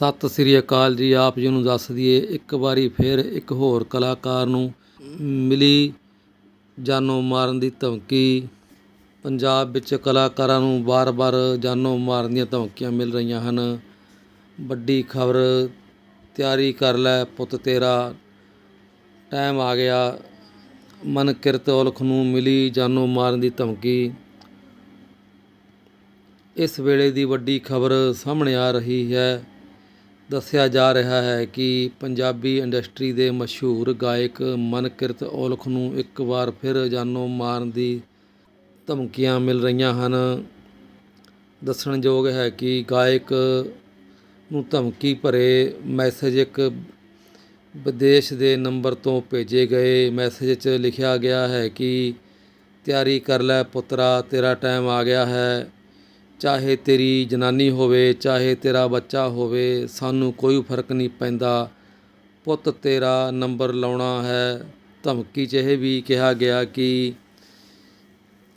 ਸਤਿ ਸ੍ਰੀ ਅਕਾਲ ਜੀ, ਆਪ ਜੀ ਨੂੰ ਦੱਸ ਦਈਏ, ਇੱਕ ਵਾਰੀ ਫਿਰ ਇੱਕ ਹੋਰ ਕਲਾਕਾਰ ਨੂੰ ਮਿਲੀ, ਜਾਨੋਂ ਮਾਰਨ ਦੀ ਧਮਕੀ। ਪੰਜਾਬ ਵਿੱਚ ਕਲਾਕਾਰਾਂ ਨੂੰ ਵਾਰ-ਵਾਰ ਜਾਨੋਂ ਮਾਰਨ ਦੀਆਂ ਧਮਕੀਆਂ ਮਿਲ ਰਹੀਆਂ ਹਨ। ਵੱਡੀ ਖਬਰ, ਤਿਆਰੀ ਕਰ ਲੈ ਪੁੱਤ ਤੇਰਾ। ਟਾਈਮ ਆ ਗਿਆ। ਮਨ ਕਿਰਤ ਔਲਖ ਨੂੰ ਮਿਲੀ ਜਾਨੋਂ ਮਾਰਨ ਦੀ ਧਮਕੀ। ਇਸ ਵੇਲੇ ਦੀ ਵੱਡੀ ਖਬਰ ਸਾਹਮਣੇ ਆ ਰਹੀ ਹੈ। ਦੱਸਿਆ ਜਾ ਰਿਹਾ ਹੈ ਕਿ ਪੰਜਾਬੀ ਇੰਡਸਟਰੀ ਦੇ ਮਸ਼ਹੂਰ ਗਾਇਕ ਮਨਕਿਰਤ ਔਲਖ ਨੂੰ ਇੱਕ ਵਾਰ ਫਿਰ ਜਾਨੋਂ ਮਾਰਨ ਦੀ ਧਮਕੀਆਂ ਮਿਲ ਰਹੀਆਂ ਹਨ। ਦੱਸਣਯੋਗ ਹੈ ਕਿ ਗਾਇਕ ਨੂੰ ਧਮਕੀ ਭਰੇ ਮੈਸੇਜ ਇੱਕ ਵਿਦੇਸ਼ ਦੇ ਨੰਬਰ ਤੋਂ ਭੇਜੇ ਗਏ ਮੈਸੇਜ 'ਚ ਲਿਖਿਆ ਗਿਆ ਹੈ ਕਿ ਤਿਆਰੀ ਕਰ ਲੈ ਪੁੱਤਰਾ, ਤੇਰਾ ਟਾਈਮ ਆ ਗਿਆ ਹੈ। ਚਾਹੇ ਤੇਰੀ ਜਨਾਨੀ ਹੋਵੇ, ਚਾਹੇ ਤੇਰਾ ਬੱਚਾ ਹੋਵੇ, ਸਾਨੂੰ ਕੋਈ ਫ਼ਰਕ ਨਹੀਂ ਪੈਂਦਾ। ਪੁੱਤ ਤੇਰਾ ਨੰਬਰ ਲਾਉਣਾ ਹੈ। ਧਮਕੀ 'ਚ ਇਹ ਵੀ ਕਿਹਾ ਗਿਆ ਕਿ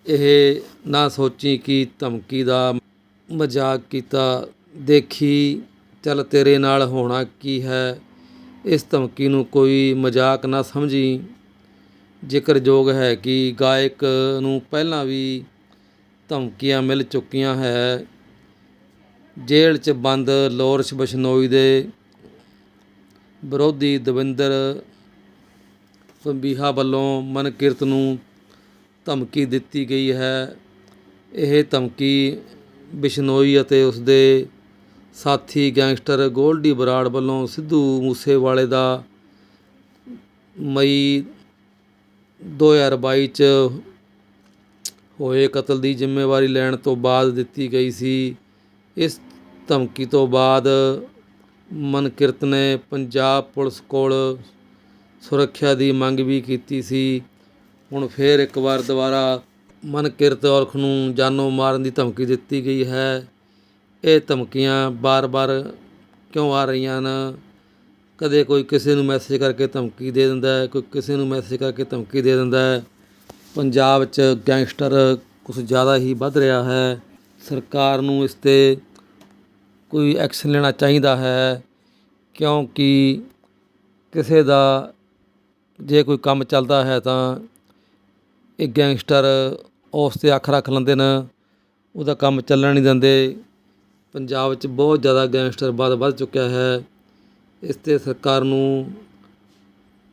ਇਹ ਨਾ ਸੋਚੀ ਕਿ ਧਮਕੀ ਦਾ ਮਜ਼ਾਕ ਕੀਤਾ। ਦੇਖੀ, ਚੱਲ ਤੇਰੇ ਨਾਲ ਹੋਣਾ ਕੀ ਹੈ? ਇਸ ਧਮਕੀ ਨੂੰ ਕੋਈ ਮਜ਼ਾਕ ਨਾ ਸਮਝੀ। ਜ਼ਿਕਰਯੋਗ ਹੈ ਕਿ ਗਾਇਕ ਨੂੰ ਪਹਿਲਾਂ ਵੀ ਧਮਕੀਆਂ ਮਿਲ ਚੁੱਕੀਆਂ ਹੈ। ਜੇਲ੍ਹ 'ਚ ਬੰਦ ਲੋਰਸ਼ ਬਸ਼ਨੋਈ ਦੇ ਵਿਰੋਧੀ ਦਵਿੰਦਰ ਸੰਬੀਹਾ ਵੱਲੋਂ ਮਨਕਿਰਤ ਨੂੰ ਧਮਕੀ ਦਿੱਤੀ ਗਈ ਹੈ। ਇਹ ਧਮਕੀ ਬਿਸ਼ਨੋਈ ਅਤੇ ਉਸ ਦੇ ਸਾਥੀ ਗੈਂਗਸਟਰ ਗੋਲਡੀ ਬਰਾੜ ਵੱਲੋਂ ਸਿੱਧੂ ਮੂਸੇਵਾਲੇ ਦਾ ਮਈ 2022 ਚ ਹੋਏ ਕਤਲ ਦੀ ਜ਼ਿੰਮੇਵਾਰੀ ਲੈਣ ਤੋਂ ਬਾਅਦ ਦਿੱਤੀ ਗਈ ਸੀ। ਇਸ ਧਮਕੀ ਤੋਂ ਬਾਅਦ ਮਨਕਿਰਤ ਨੇ ਪੰਜਾਬ ਪੁਲਿਸ ਕੋਲ ਸੁਰੱਖਿਆ ਦੀ ਮੰਗ ਵੀ ਕੀਤੀ ਸੀ। ਹੁਣ ਫੇਰ ਇੱਕ ਵਾਰ ਦੁਬਾਰਾ ਮਨਕਿਰਤ ਔਲਖ ਨੂੰ ਜਾਨੋਂ ਮਾਰਨ ਦੀ ਧਮਕੀ ਦਿੱਤੀ ਗਈ ਹੈ। ਇਹ ਧਮਕੀਆਂ ਬਾਰ-ਬਾਰ ਕਿਉਂ ਆ ਰਹੀਆਂ ਹਨ? ਕਦੇ ਕੋਈ ਕਿਸੇ ਨੂੰ ਮੈਸੇਜ ਕਰਕੇ ਧਮਕੀ ਦੇ ਦਿੰਦਾ ਹੈ, ਕੋਈ ਕਿਸੇ ਨੂੰ ਮੈਸੇਜ ਕਰਕੇ ਧਮਕੀ ਦੇ ਦਿੰਦਾ ਹੈ। ਪੰਜਾਬ 'ਚ ਗੈਂਗਸਟਰ ਕੁਝ ਜ਼ਿਆਦਾ ਹੀ ਵੱਧ ਰਿਹਾ ਹੈ। ਸਰਕਾਰ ਨੂੰ ਇਸ 'ਤੇ ਕੋਈ ਐਕਸ਼ਨ ਲੈਣਾ ਚਾਹੀਦਾ ਹੈ, ਕਿਉਂਕਿ ਕਿਸੇ ਦਾ ਜੇ ਕੋਈ ਕੰਮ ਚੱਲਦਾ ਹੈ ਤਾਂ ਇਹ ਗੈਂਗਸਟਰ ਉਸ 'ਤੇ ਅੱਖ ਰੱਖ ਲੈਂਦੇ ਨੇ। ਉਹਦਾ ਕੰਮ ਚੱਲਣ ਨਹੀਂ ਦਿੰਦੇ। ਪੰਜਾਬ 'ਚ ਬਹੁਤ ਜ਼ਿਆਦਾ ਗੈਂਗਸਟਰ ਵੱਧ ਵੱਧ ਚੁੱਕਿਆ ਹੈ। ਇਸ 'ਤੇ ਸਰਕਾਰ ਨੂੰ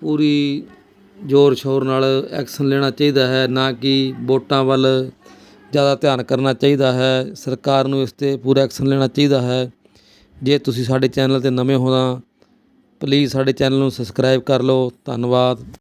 ਪੂਰੀ ਜ਼ੋਰ ਸ਼ੋਰ ਨਾਲ ਐਕਸ਼ਨ ਲੈਣਾ ਚਾਹੀਦਾ ਹੈ, ਨਾ ਕਿ ਵੋਟਾਂ ਵੱਲ ਜ਼ਿਆਦਾ ਧਿਆਨ ਕਰਨਾ ਚਾਹੀਦਾ ਹੈ। ਸਰਕਾਰ ਨੂੰ ਇਸ 'ਤੇ ਪੂਰਾ ਐਕਸ਼ਨ ਲੈਣਾ ਚਾਹੀਦਾ ਹੈ। ਜੇ ਤੁਸੀਂ ਸਾਡੇ ਚੈਨਲ 'ਤੇ ਨਵੇਂ ਹੋ ਤਾਂ ਪਲੀਜ਼ ਸਾਡੇ ਚੈਨਲ ਨੂੰ ਸਬਸਕ੍ਰਾਈਬ ਕਰ ਲਓ। ਧੰਨਵਾਦ।